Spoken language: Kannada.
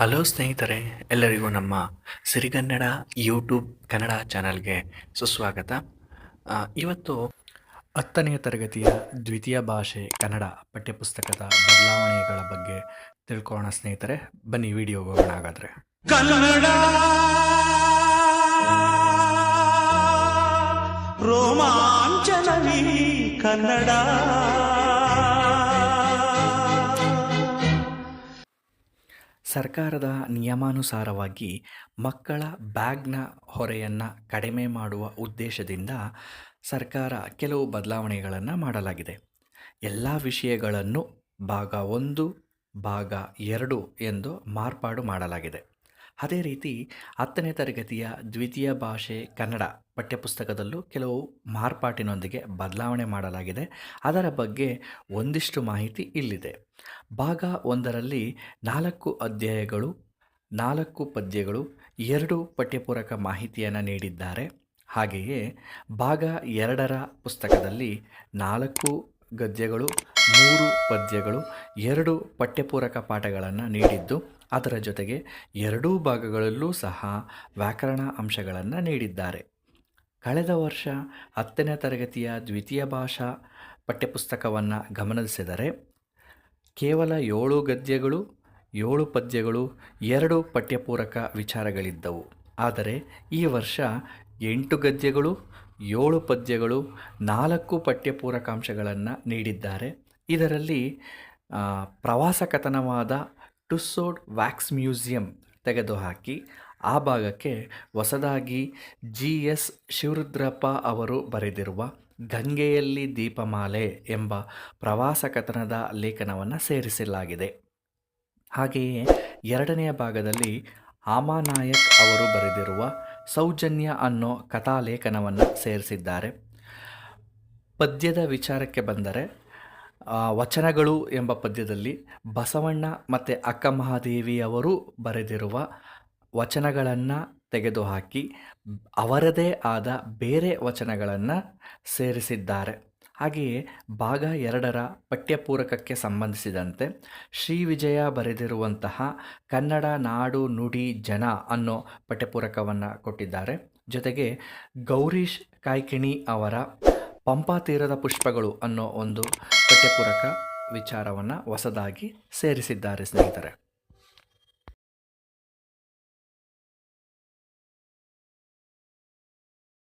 ಹಲೋ ಸ್ನೇಹಿತರೆ, ಎಲ್ಲರಿಗೂ ನಮ್ಮ ಸಿರಿಗನ್ನಡ ಯೂಟ್ಯೂಬ್ ಕನ್ನಡ ಚಾನಲ್ಗೆ ಸುಸ್ವಾಗತ. ಇವತ್ತು ಹತ್ತನೆಯ ತರಗತಿಯ ದ್ವಿತೀಯ ಭಾಷೆ ಕನ್ನಡ ಪಠ್ಯಪುಸ್ತಕದ ಬದಲಾವಣೆಗಳ ಬಗ್ಗೆ ತಿಳ್ಕೊಳ್ಳೋಣ ಸ್ನೇಹಿತರೆ. ಬನ್ನಿ ವಿಡಿಯೋ ಹೋಗೋಣ ಹಾಗಾದರೆ. ಕನ್ನಡ ರೋಮಾಂಚನವಿ ಕನ್ನಡ. ಸರ್ಕಾರದ ನಿಯಮಾನುಸಾರವಾಗಿ ಮಕ್ಕಳ ಬ್ಯಾಗ್ನ ಹೊರೆಯನ್ನು ಕಡಿಮೆ ಮಾಡುವ ಉದ್ದೇಶದಿಂದ ಸರ್ಕಾರ ಕೆಲವು ಬದಲಾವಣೆಗಳನ್ನು ಮಾಡಲಾಗಿದೆ. ಎಲ್ಲ ವಿಷಯಗಳನ್ನು ಭಾಗ ಒಂದು, ಭಾಗ ಎರಡು ಎಂದು ಮಾರ್ಪಾಡು ಮಾಡಲಾಗಿದೆ. ಅದೇ ರೀತಿ ಹತ್ತನೇ ತರಗತಿಯ ದ್ವಿತೀಯ ಭಾಷೆ ಕನ್ನಡ ಪಠ್ಯಪುಸ್ತಕದಲ್ಲೂ ಕೆಲವು ಮಾರ್ಪಾಟಿನೊಂದಿಗೆ ಬದಲಾವಣೆ ಮಾಡಲಾಗಿದೆ. ಅದರ ಬಗ್ಗೆ ಒಂದಿಷ್ಟು ಮಾಹಿತಿ ಇಲ್ಲಿದೆ. ಭಾಗ ಒಂದರಲ್ಲಿ ನಾಲ್ಕು ಅಧ್ಯಾಯಗಳು, ನಾಲ್ಕು ಪದ್ಯಗಳು, ಎರಡು ಪಠ್ಯಪೂರಕ ಮಾಹಿತಿಯನ್ನು ನೀಡಿದ್ದಾರೆ. ಹಾಗೆಯೇ ಭಾಗ ಎರಡರ ಪುಸ್ತಕದಲ್ಲಿ ನಾಲ್ಕು ಗದ್ಯಗಳು ಮೂರು ಪದ್ಯಗಳು, ಎರಡು ಪಠ್ಯಪೂರಕ ಪಾಠಗಳನ್ನು ನೀಡಿದ್ದು, ಅದರ ಜೊತೆಗೆ ಎರಡೂ ಭಾಗಗಳಲ್ಲೂ ಸಹ ವ್ಯಾಕರಣ ಅಂಶಗಳನ್ನು ನೀಡಿದ್ದಾರೆ. ಕಳೆದ ವರ್ಷ ಹತ್ತನೇ ತರಗತಿಯ ದ್ವಿತೀಯ ಭಾಷಾ ಪಠ್ಯಪುಸ್ತಕವನ್ನು ಗಮನಿಸಿದರೆ, ಕೇವಲ ಏಳು ಗದ್ಯಗಳು, ಏಳು ಪದ್ಯಗಳು, ಎರಡು ಪಠ್ಯಪೂರಕ ವಿಚಾರಗಳಿದ್ದವು. ಆದರೆ ಈ ವರ್ಷ ಎಂಟು ಗದ್ಯಗಳು, ಏಳು ಪದ್ಯಗಳು, ನಾಲ್ಕು ಪಠ್ಯಪೂರಕಾಂಶಗಳನ್ನು ನೀಡಿದ್ದಾರೆ. ಇದರಲ್ಲಿ ಪ್ರವಾಸ ಕಥನವಾದ ಟುಸ್ಸೋಡ್ ವ್ಯಾಕ್ಸ್ ಮ್ಯೂಸಿಯಂ ತೆಗೆದುಹಾಕಿ, ಆ ಭಾಗಕ್ಕೆ ಹೊಸದಾಗಿ ಜಿ ಎಸ್ ಶಿವರುದ್ರಪ್ಪ ಅವರು ಬರೆದಿರುವ ಗಂಗೆಯಲ್ಲಿ ದೀಪಮಾಲೆ ಎಂಬ ಪ್ರವಾಸ ಕಥನದ ಲೇಖನವನ್ನು ಸೇರಿಸಲಾಗಿದೆ. ಹಾಗೆಯೇ ಎರಡನೆಯ ಭಾಗದಲ್ಲಿ ಆಮಾನಾಯಕ್ ಅವರು ಬರೆದಿರುವ ಸೌಜನ್ಯ ಅನ್ನೋ ಕಥಾಲೇಖನವನ್ನು ಸೇರಿಸಿದ್ದಾರೆ. ಪದ್ಯದ ವಿಚಾರಕ್ಕೆ ಬಂದರೆ ವಚನಗಳು ಎಂಬ ಪದ್ಯದಲ್ಲಿ ಬಸವಣ್ಣ ಮತ್ತು ಅಕ್ಕ ಮಹಾದೇವಿ ಅವರು ಬರೆದಿರುವ ವಚನಗಳನ್ನು ತೆಗೆದುಹಾಕಿ ಅವರದೇ ಆದ ಬೇರೆ ವಚನಗಳನ್ನು ಸೇರಿಸಿದ್ದಾರೆ. ಹಾಗೆಯೇ ಭಾಗ ಎರಡರ ಪಠ್ಯಪೂರಕಕ್ಕೆ ಸಂಬಂಧಿಸಿದಂತೆ ಶ್ರೀ ವಿಜಯ ಬರೆದಿರುವಂತಹ ಕನ್ನಡ ನಾಡು ನುಡಿ ಜನ ಅನ್ನೋ ಪಠ್ಯಪೂರಕವನ್ನು ಕೊಟ್ಟಿದ್ದಾರೆ. ಜೊತೆಗೆ ಗೌರೀಶ್ ಕಾಯ್ಕಿಣಿ ಅವರ ಪಂಪಾ ತೀರದ ಪುಷ್ಪಗಳು ಅನ್ನೋ ಒಂದು ಪಠ್ಯಪೂರಕ ವಿಚಾರವನ್ನು ಹೊಸದಾಗಿ ಸೇರಿಸಿದ್ದಾರೆ ಸ್ನೇಹಿತರೆ.